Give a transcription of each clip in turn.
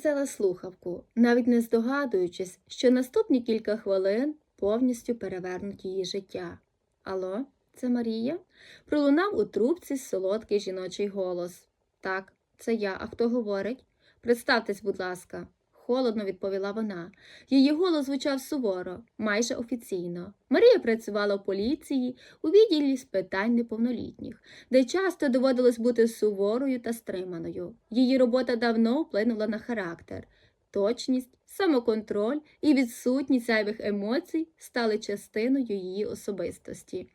взяла слухавку, навіть не здогадуючись, що наступні кілька хвилин повністю перевернуть її життя. Алло, це Марія? Пролунав у трубці солодкий жіночий голос. Так, це я. А хто говорить? Представтесь, будь ласка. Холодно відповіла вона. Її голос звучав суворо, майже офіційно. Марія працювала в поліції у відділі з питань неповнолітніх, де часто доводилось бути суворою та стриманою. Її робота давно вплинула на характер. Точність, самоконтроль і відсутність зайвих емоцій стали частиною її особистості.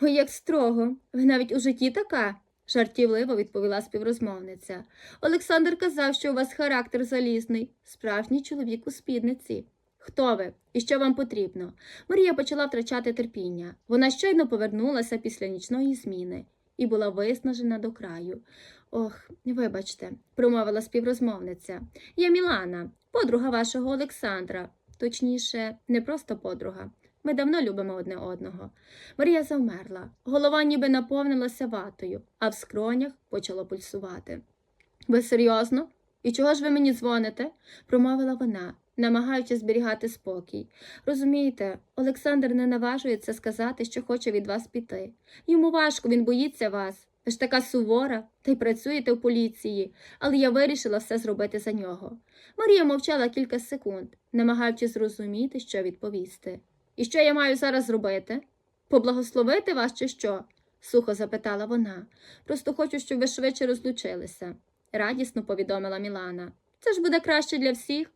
Ой, як строго, ви навіть у житті така, жартівливо відповіла співрозмовниця. Олександр казав, що у вас характер залізний, справжній чоловік у спідниці. Хто ви і що вам потрібно? Марія почала втрачати терпіння. Вона щойно повернулася після нічної зміни і була виснажена до краю. Ох, вибачте, промовила співрозмовниця. Я Мілана, подруга вашого Олександра. Точніше, не просто подруга. Ми давно любимо одне одного. Марія завмерла. Голова ніби наповнилася ватою, а в скронях почало пульсувати. Ви серйозно? І чого ж ви мені дзвоните? промовила вона, намагаючись зберігати спокій. Розумієте, Олександр не наважується сказати, що хоче від вас піти. Йому важко, він боїться вас. Ви ж така сувора, та й працюєте в поліції, але я вирішила все зробити за нього. Марія мовчала кілька секунд, намагаючись зрозуміти, що відповісти. І що я маю зараз зробити? Поблагословити вас чи що? сухо запитала вона. Просто хочу, щоб ви швидше розлучилися, радісно повідомила Мілана. Це ж буде краще для всіх.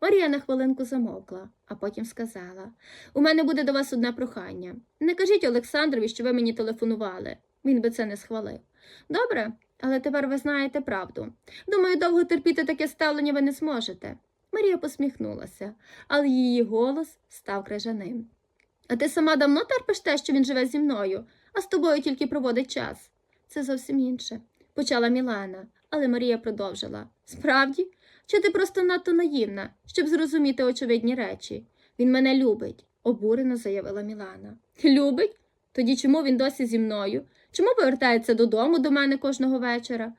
Марія на хвилинку замовкла, а потім сказала У мене буде до вас одне прохання. Не кажіть Олександрові, що ви мені телефонували. Він би це не схвалив. Добре, але тепер ви знаєте правду. Думаю, довго терпіти таке ставлення ви не зможете. Марія посміхнулася, але її голос став крижаним. А ти сама давно терпиш те, що він живе зі мною, а з тобою тільки проводить час. Це зовсім інше, почала Мілана, але Марія продовжила. Справді, чи ти просто надто наївна, щоб зрозуміти очевидні речі? Він мене любить, обурено заявила Мілана. Любить? Тоді чому він досі зі мною? Чому повертається додому до мене кожного вечора?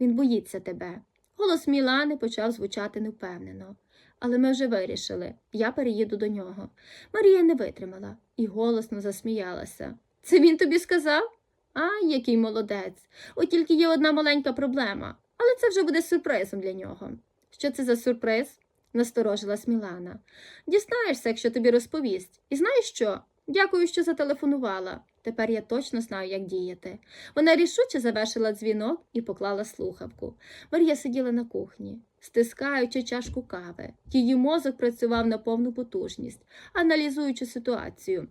Він боїться тебе. Голос Мілани почав звучати невпевнено. Але ми вже вирішили, я переїду до нього. Марія не витримала і голосно засміялася. Це він тобі сказав? А, який молодець. От тільки є одна маленька проблема, але це вже буде сюрпризом для нього. Що це за сюрприз? насторожилась Мілана. Дізнаєшся, якщо тобі розповість. І знаєш що? Дякую, що зателефонувала. Тепер я точно знаю, як діяти. Вона рішуче завершила дзвінок і поклала слухавку. Марія сиділа на кухні, стискаючи чашку кави. Її мозок працював на повну потужність, аналізуючи ситуацію.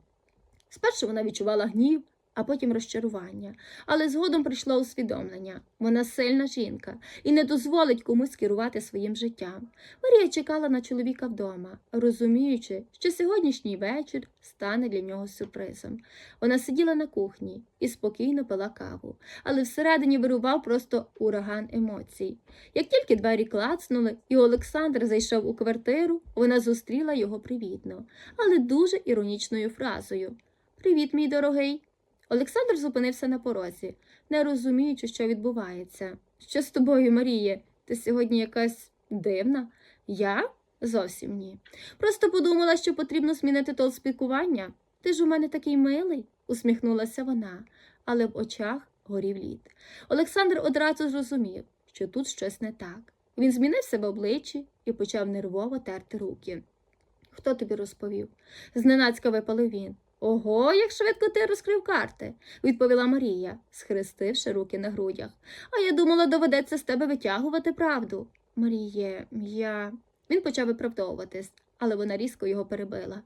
Спершу вона відчувала гнів, а потім розчарування, але згодом прийшло усвідомлення. Вона сильна жінка і не дозволить комусь керувати своїм життям. Марія чекала на чоловіка вдома, розуміючи, що сьогоднішній вечір стане для нього сюрпризом. Вона сиділа на кухні і спокійно пила каву, але всередині вирував просто ураган емоцій. Як тільки двері клацнули, і Олександр зайшов у квартиру, вона зустріла його привітно, але дуже іронічною фразою Привіт, мій дорогий. Олександр зупинився на порозі, не розуміючи, що відбувається. Що з тобою, Маріє? Ти сьогодні якась дивна? Я? Зовсім ні. Просто подумала, що потрібно змінити тон спілкування. Ти ж у мене такий милий, усміхнулася вона, але в очах горів лід. Олександр одразу зрозумів, що тут щось не так. Він змінив себе обличчі і почав нервово терти руки. Хто тобі розповів? Зненацька випалив він. Ого, як швидко ти розкрив карти, відповіла Марія, схрестивши руки на грудях. А я думала, доведеться з тебе витягувати правду. Маріє, я. Він почав виправдовуватись, але вона різко його перебила.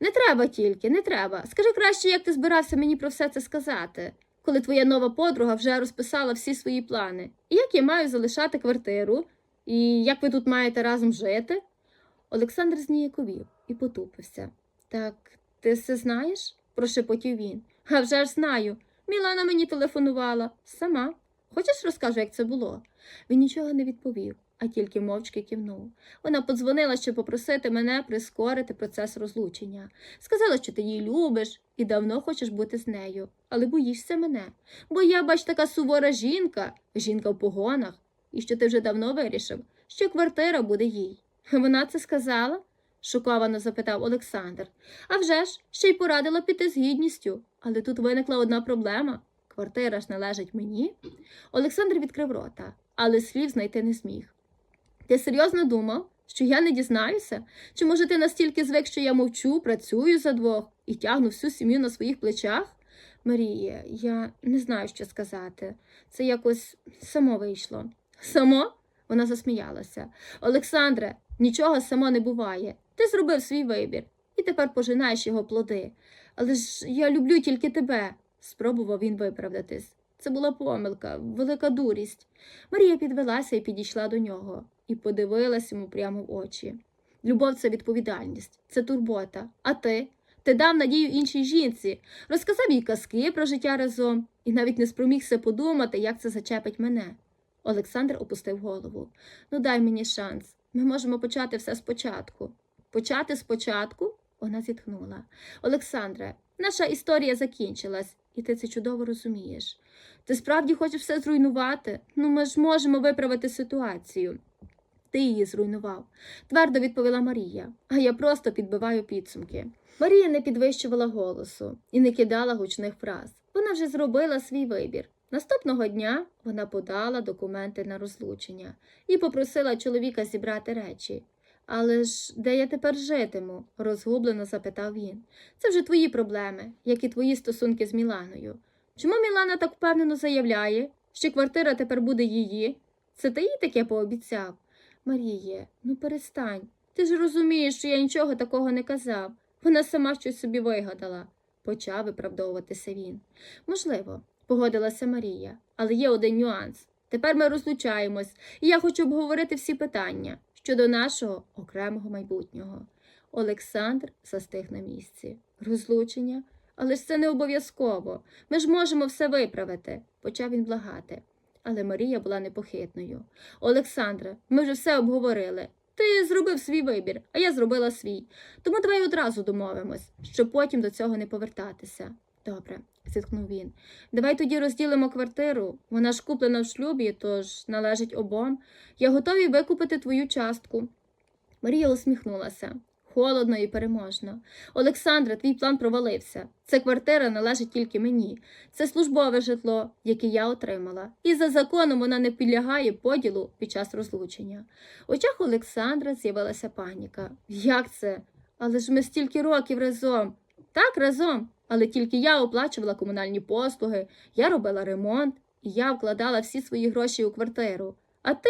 Не треба тільки, не треба. Скажи краще, як ти збирався мені про все це сказати, коли твоя нова подруга вже розписала всі свої плани. І як я маю залишати квартиру? І як ви тут маєте разом жити? Олександр зніяковів і потупився. Так ти все знаєш? прошепотів він. А вже ж знаю. Мілана мені телефонувала. Сама. Хочеш розкажу, як це було? Він нічого не відповів, а тільки мовчки кивнув. Вона подзвонила, щоб попросити мене прискорити процес розлучення. Сказала, що ти її любиш і давно хочеш бути з нею, але боїшся мене. Бо я, бач, така сувора жінка, жінка в погонах, і що ти вже давно вирішив. що квартира буде їй. Вона це сказала? Шоковано запитав Олександр. «А вже ж, ще й порадила піти з гідністю. Але тут виникла одна проблема. Квартира ж належить мені. Олександр відкрив рота, але слів знайти не зміг. Ти серйозно думав, що я не дізнаюся? Чи може ти настільки звик, що я мовчу, працюю за двох і тягну всю сім'ю на своїх плечах? Марія, я не знаю, що сказати. Це якось само вийшло. Само? Вона засміялася. Олександре, нічого само не буває. Ти зробив свій вибір і тепер пожинаєш його плоди. Але ж я люблю тільки тебе, спробував він виправдатись. Це була помилка, велика дурість. Марія підвелася і підійшла до нього і подивилась йому прямо в очі. Любов це відповідальність, це турбота. А ти? Ти дав надію іншій жінці, розказав їй казки про життя разом і навіть не спромігся подумати, як це зачепить мене. Олександр опустив голову. Ну, дай мені шанс. Ми можемо почати все спочатку. Почати спочатку? Вона зітхнула. Олександре, наша історія закінчилась, і ти це чудово розумієш. Ти справді хочеш все зруйнувати? Ну, ми ж можемо виправити ситуацію. Ти її зруйнував, твердо відповіла Марія, а я просто підбиваю підсумки. Марія не підвищувала голосу і не кидала гучних фраз. Вона вже зробила свій вибір. Наступного дня вона подала документи на розлучення і попросила чоловіка зібрати речі. Але ж де я тепер житиму? розгублено запитав він. Це вже твої проблеми, як і твої стосунки з Міланою. Чому Мілана так впевнено заявляє, що квартира тепер буде її? Це ти їй таке пообіцяв? Маріє, ну перестань. Ти ж розумієш, що я нічого такого не казав. Вона сама щось собі вигадала, почав виправдовуватися він. Можливо, погодилася Марія, але є один нюанс. Тепер ми розлучаємось, і я хочу обговорити всі питання щодо нашого окремого майбутнього. Олександр застиг на місці. Розлучення? Але ж це не обов'язково. Ми ж можемо все виправити, почав він благати. Але Марія була непохитною. Олександре, ми вже все обговорили. Ти зробив свій вибір, а я зробила свій. Тому давай одразу домовимось, щоб потім до цього не повертатися. Добре, зітхнув він. Давай тоді розділимо квартиру. Вона ж куплена в шлюбі, тож належить обом. Я готовий викупити твою частку. Марія усміхнулася. Холодно і переможно. Олександре, твій план провалився. Ця квартира належить тільки мені. Це службове житло, яке я отримала. І за законом вона не підлягає поділу під час розлучення. В очах Олександра з'явилася паніка. Як це? Але ж ми стільки років разом. Так, разом. Але тільки я оплачувала комунальні послуги, я робила ремонт, і я вкладала всі свої гроші у квартиру. А ти,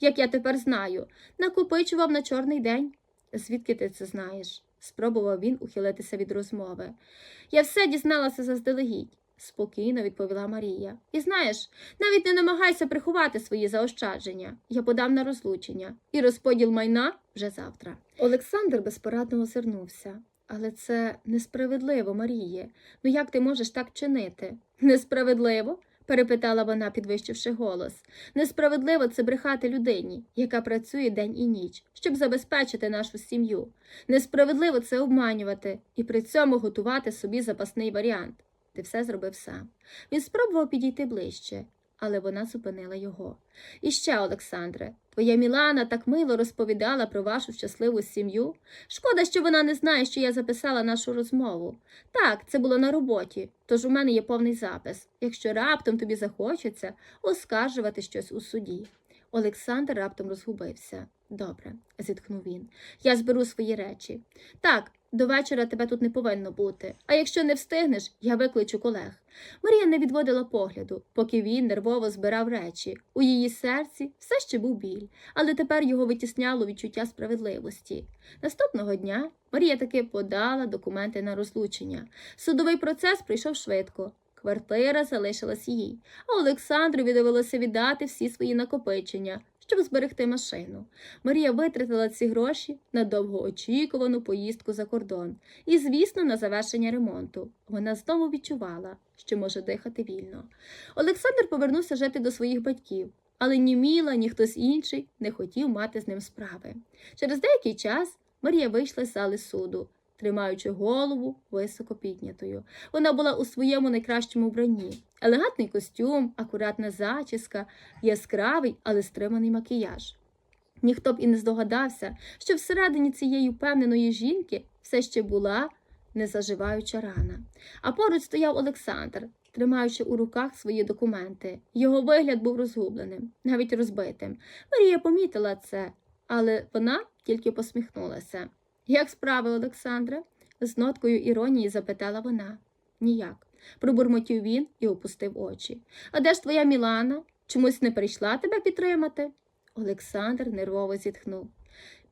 як я тепер знаю, накопичував на чорний день. Звідки ти це знаєш? спробував він ухилитися від розмови. Я все дізналася заздалегідь, спокійно відповіла Марія. І знаєш, навіть не намагайся приховати свої заощадження. Я подам на розлучення і розподіл майна вже завтра. Олександр безпорадно озирнувся. Але це несправедливо, Маріє. Ну як ти можеш так чинити? Несправедливо? перепитала вона, підвищивши голос. Несправедливо це брехати людині, яка працює день і ніч, щоб забезпечити нашу сім'ю. Несправедливо це обманювати і при цьому готувати собі запасний варіант. Ти все зробив сам. Він спробував підійти ближче, але вона зупинила його. І ще, Олександре, твоя Мілана так мило розповідала про вашу щасливу сім'ю. Шкода, що вона не знає, що я записала нашу розмову. Так, це було на роботі, тож у мене є повний запис, якщо раптом тобі захочеться оскаржувати щось у суді. Олександр раптом розгубився. Добре, зітхнув він. Я зберу свої речі. Так, до вечора тебе тут не повинно бути, а якщо не встигнеш, я викличу колег. Марія не відводила погляду, поки він нервово збирав речі. У її серці все ще був біль, але тепер його витісняло відчуття справедливості. Наступного дня Марія таки подала документи на розлучення. Судовий процес прийшов швидко. Квартира залишилась їй, а Олександрові довелося віддати всі свої накопичення, щоб зберегти машину. Марія витратила ці гроші на довгоочікувану поїздку за кордон і, звісно, на завершення ремонту. Вона знову відчувала, що може дихати вільно. Олександр повернувся жити до своїх батьків, але ні Міла, ні хтось інший не хотів мати з ним справи. Через деякий час Марія вийшла з зали суду, тримаючи голову високо піднятою. Вона була у своєму найкращому вбранні. Елегантний костюм, акуратна зачіска, яскравий, але стриманий макіяж. Ніхто б і не здогадався, що всередині цієї впевненої жінки все ще була незаживаюча рана. А поруч стояв Олександр, тримаючи у руках свої документи. Його вигляд був розгубленим, навіть розбитим. Марія помітила це, але вона тільки посміхнулася. Як справи, Олександре? з ноткою іронії запитала вона. Ніяк. Пробурмотів він і опустив очі. А де ж твоя Мілана? Чомусь не прийшла тебе підтримати? Олександр нервово зітхнув.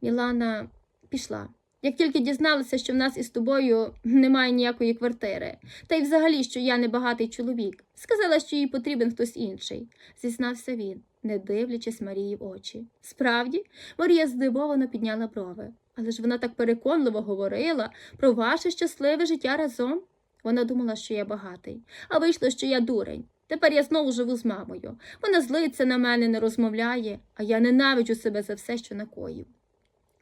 Мілана пішла. Як тільки дізналася, що в нас із тобою немає ніякої квартири, та й взагалі, що я небагатий чоловік, сказала, що їй потрібен хтось інший, зізнався він, не дивлячись Марії в очі. Справді, Марія здивовано підняла брови. Але ж вона так переконливо говорила про ваше щасливе життя разом. Вона думала, що я багатий, а вийшло, що я дурень. Тепер я знову живу з мамою. Вона злиться на мене, не розмовляє, а я ненавиджу себе за все, що накоїв.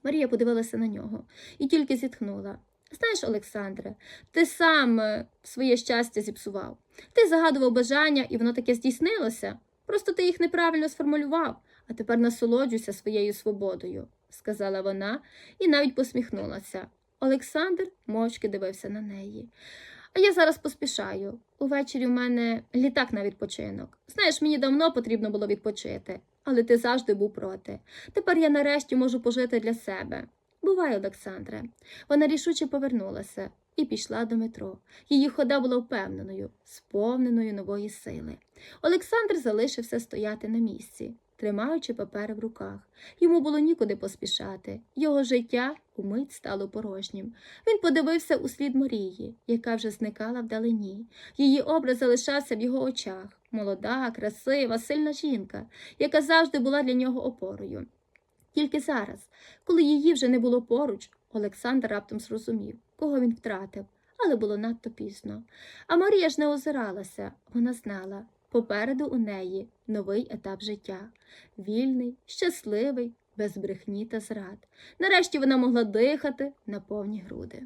Марія подивилася на нього і тільки зітхнула. Знаєш, Олександре, ти сам е, своє щастя зіпсував. Ти загадував бажання, і воно таке здійснилося. Просто ти їх неправильно сформулював, а тепер насолоджуйся своєю свободою, сказала вона і навіть посміхнулася. Олександр мовчки дивився на неї. А я зараз поспішаю. Увечері в мене літак на відпочинок. Знаєш, мені давно потрібно було відпочити, але ти завжди був проти. Тепер я нарешті можу пожити для себе. Бувай, Олександре. Вона рішуче повернулася і пішла до метро. Її хода була впевненою, сповненою нової сили. Олександр залишився стояти на місці, тримаючи папери в руках. Йому було нікуди поспішати. Його життя умить стало порожнім. Він подивився у слід Марії, яка вже зникала вдалині. Її образ залишався в його очах. Молода, красива, сильна жінка, яка завжди була для нього опорою. Тільки зараз, коли її вже не було поруч, Олександр раптом зрозумів, кого він втратив, але було надто пізно. А Марія ж не озиралася, вона знала, попереду у неї новий етап життя вільний, щасливий, без брехні та зрад. Нарешті вона могла дихати на повні груди.